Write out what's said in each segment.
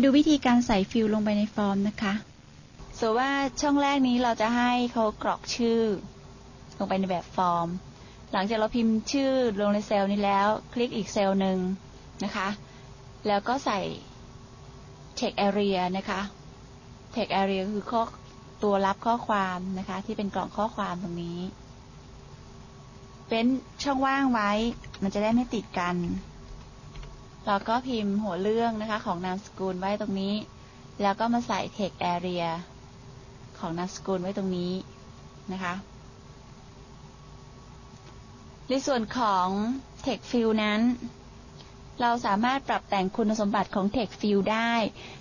มาดูวิธีการใส่ฟิลลงไปในฟอร์มนะคะส่วนว่าช่องแรกนี้เราจะให้เขากรอกชื่อ ลงไปในแบบฟอร์ม หลังจากเราพิมพ์ชื่อลงในเซลล์นี้แล้ว คลิกอีกเซลล์หนึ่งนะคะ แล้วก็ใส่ text area นะคะ text area คือข้อตัวรับข้อความนะคะ ที่เป็นกล่องข้อความตรงนี้ เป็นช่องว่างไว้ มันจะได้ไม่ติดกัน เราก็พิมพ์หัวเรื่องนะคะของนามสกุลไว้ตรงนี้ แล้วก็มาใส่ text area ของนามสกุลไว้ตรงนี้นะคะในส่วนของ text field นั้น เราสามารถปรับแต่งคุณสมบัติของ text field ได้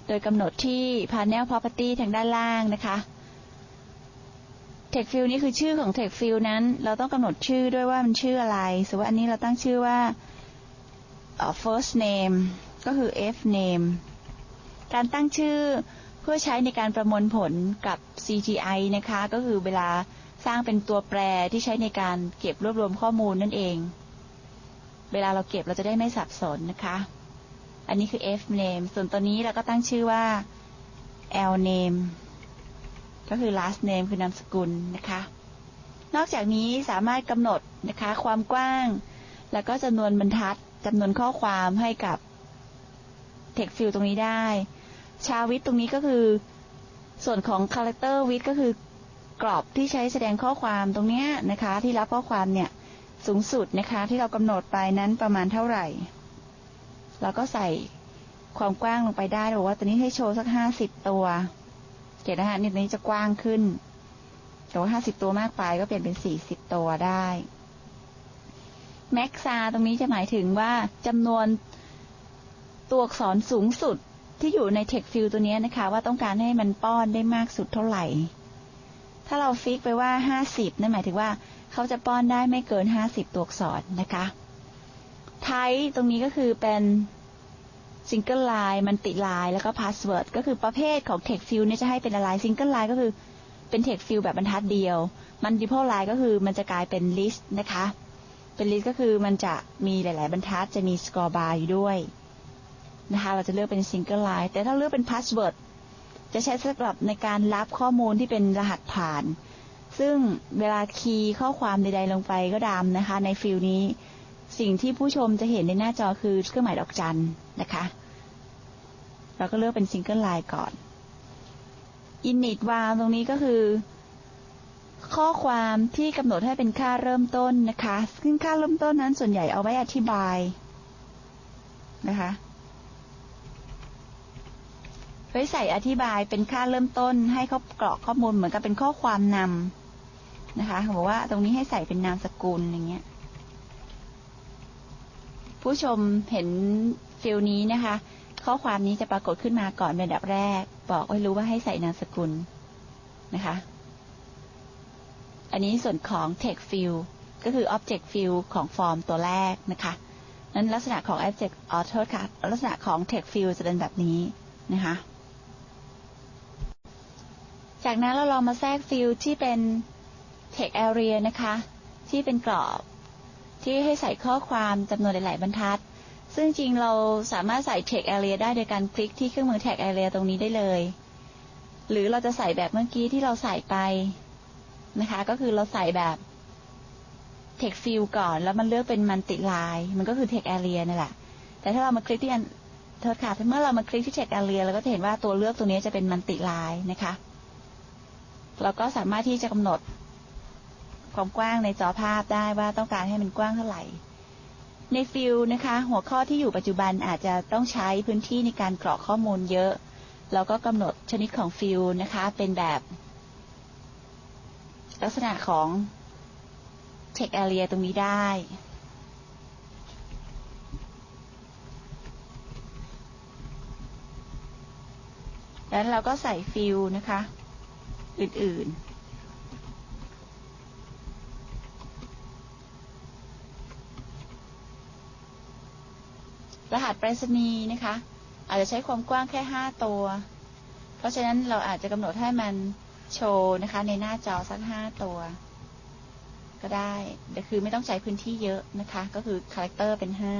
โดยกำหนดที่ panel property ทางด้านล่างนะคะ text field นี้คือชื่อของ text field นั้น เราต้องกำหนดชื่อด้วยว่ามันชื่ออะไรสมมติว่าอันนี้เราตั้งชื่อว่า first name ก็คือ f name การตั้งชื่อเพื่อใช้ในการประมวลผลกับ CGI นะคะ ก็คือเวลาสร้างเป็นตัวแปรที่ใช้ในการเก็บรวบรวมข้อมูลนั่นเอง เวลาเราเก็บเราจะได้ไม่สับสนนะคะ อันนี้คือ f name ส่วนตัวนี้เราก็ตั้งชื่อว่า l name ก็คือ last name คือนามสกุลนะคะ นอกจากนี้สามารถกำหนดนะคะ ความกว้าง แล้วก็จำนวนบรรทัด จำนวนข้อความให้กับ text field ตรงนี้ได้ ชาวิดตรงนี้ก็คือ ส่วนของ character width ก็คือกรอบที่ใช้แสดงข้อความตรงนี้นะคะ ที่รับข้อความเนี่ยสูงสุดนะคะที่เรากำหนดไปนั้นประมาณเท่าไหร่ เราก็ใส่ความกว้างลงไปได้บอกว่าตัวนี้ให้โชว์สักห้าสิบตัวเกตนะคะนี่นี้จะกว้างขึ้นแต่ว่าห้าสิบตัวมากไปก็เปลี่ยนเป็นสี่สิบตัวได้ แม็กซาตรงนี้จะหมายถึงว่าจำนวนตัวอักษรสูงสุดที่อยู่ใน text field ตัวนี้นะคะ ว่าต้องการให้มันป้อนได้มากสุดเท่าไหร่ ถ้าเราฟิกไปว่าห้าสิบนั่นหมายถึงว่าเขาจะป้อนได้ไม่เกินห้าสิบตัวอักษรนะคะไทตรงนี้ก็คือเป็นซิงเกิลไลน์มันติไลน์แล้วก็พาสเวิร์ดก็คือประเภทของ text field เนี่ยจะให้เป็นอะไรซิงเกิลไลน์ก็คือเป็น text field แบบบรรทัดเดียวมันดิพ l ลไลน์ก็คือมันจะกลายเป็น list นะคะ เป็นลิสต์ก็คือมันจะมีหลาย ๆ บรรทัดจะมีสกอร์บาร์อยู่ด้วยนะคะเราจะเลือกเป็นซิงเกิลไลน์แต่ถ้าเลือกเป็นพาสเวิร์ดจะใช้สำหรับในการรับข้อมูลที่เป็นรหัสผ่าน ซึ่งเวลาคีย์ข้อความใด ๆ ลงไปก็ดามนะคะ ในฟิลนี้สิ่งที่ผู้ชมจะเห็นในหน้าจอคือเครื่องหมายดอกจันนะคะ เราก็เลือกเป็นซิงเกิลไลน์ก่อน init วางตรงนี้ก็คือ ข้อความที่กำหนดให้เป็นค่าเริ่มต้นนะคะ ซึ่งค่าเริ่มต้นนั้นส่วนใหญ่เอาไว้อธิบายนะคะ ไว้ใส่อธิบายเป็นค่าเริ่มต้น ให้เขากรอกข้อมูลเหมือนกับเป็นข้อความนำนะคะบอกว่าตรงนี้ให้ใส่เป็นนามสกุลอย่างเงี้ย ผู้ชมเห็นฟิลนี้นะคะ ข้อความนี้จะปรากฏขึ้นมาก่อนเป็นดับแรก บอกให้รู้ว่าให้ใส่นามสกุลนะคะ อันนี้ส่วนของ text field ก็คือ object field ของฟอร์มตัวแรกนะคะนั้นลักษณะของ object author ค่ะ ลักษณะของ text field จะเป็นแบบนี้นะคะ จากนั้นเราลองมาแทรกฟิลที่เป็น text area นะคะ ที่เป็นกรอบ ที่ให้ใส่ข้อความจำนวนหลาย ๆ บรรทัด ซึ่งจริงเราสามารถใส่ text area ได้โดยการคลิกที่เครื่องมือ text area ตรงนี้ได้เลย หรือเราจะใส่แบบเมื่อกี้ที่เราใส่ไป นะคะ ก็คือเราใส่แบบ text field ก่อน แล้วมันเลือกเป็นมันติไลน์มันก็คือ text area นั่นแหละ แต่ถ้าเรามาคลิกที่อันเธอค่ะเมื่อเรามาคลิกที่ text area เราก็จะเห็นว่าตัวเลือกตัวนี้จะเป็นมันติไลน์นะคะเราก็สามารถที่จะกำหนดความกว้างในจอภาพได้ว่าต้องการให้มันกว้างเท่าไหร่ ในฟิลนะคะ หัวข้อที่อยู่ปัจจุบันอาจจะต้องใช้พื้นที่ในการกรอกข้อมูลเยอะ เราก็กำหนดชนิดของฟิลนะคะ เป็นแบบ ลักษณะของ text area ตรงนี้ได้ แล้วเราก็ใส่ฟิลนะคะ อื่น ๆรหัสไปรษณีย์นะคะ อาจจะใช้ความกว้างแค่ห้าตัว เพราะฉะนั้นเราอาจจะกำหนดให้มัน โชว์นะคะ ในหน้าจอสักห้าตัว ก็ได้แต่คือไม่ต้องใช้พื้นที่เยอะนะคะ ก็คือคาแรคเตอร์เป็นห้า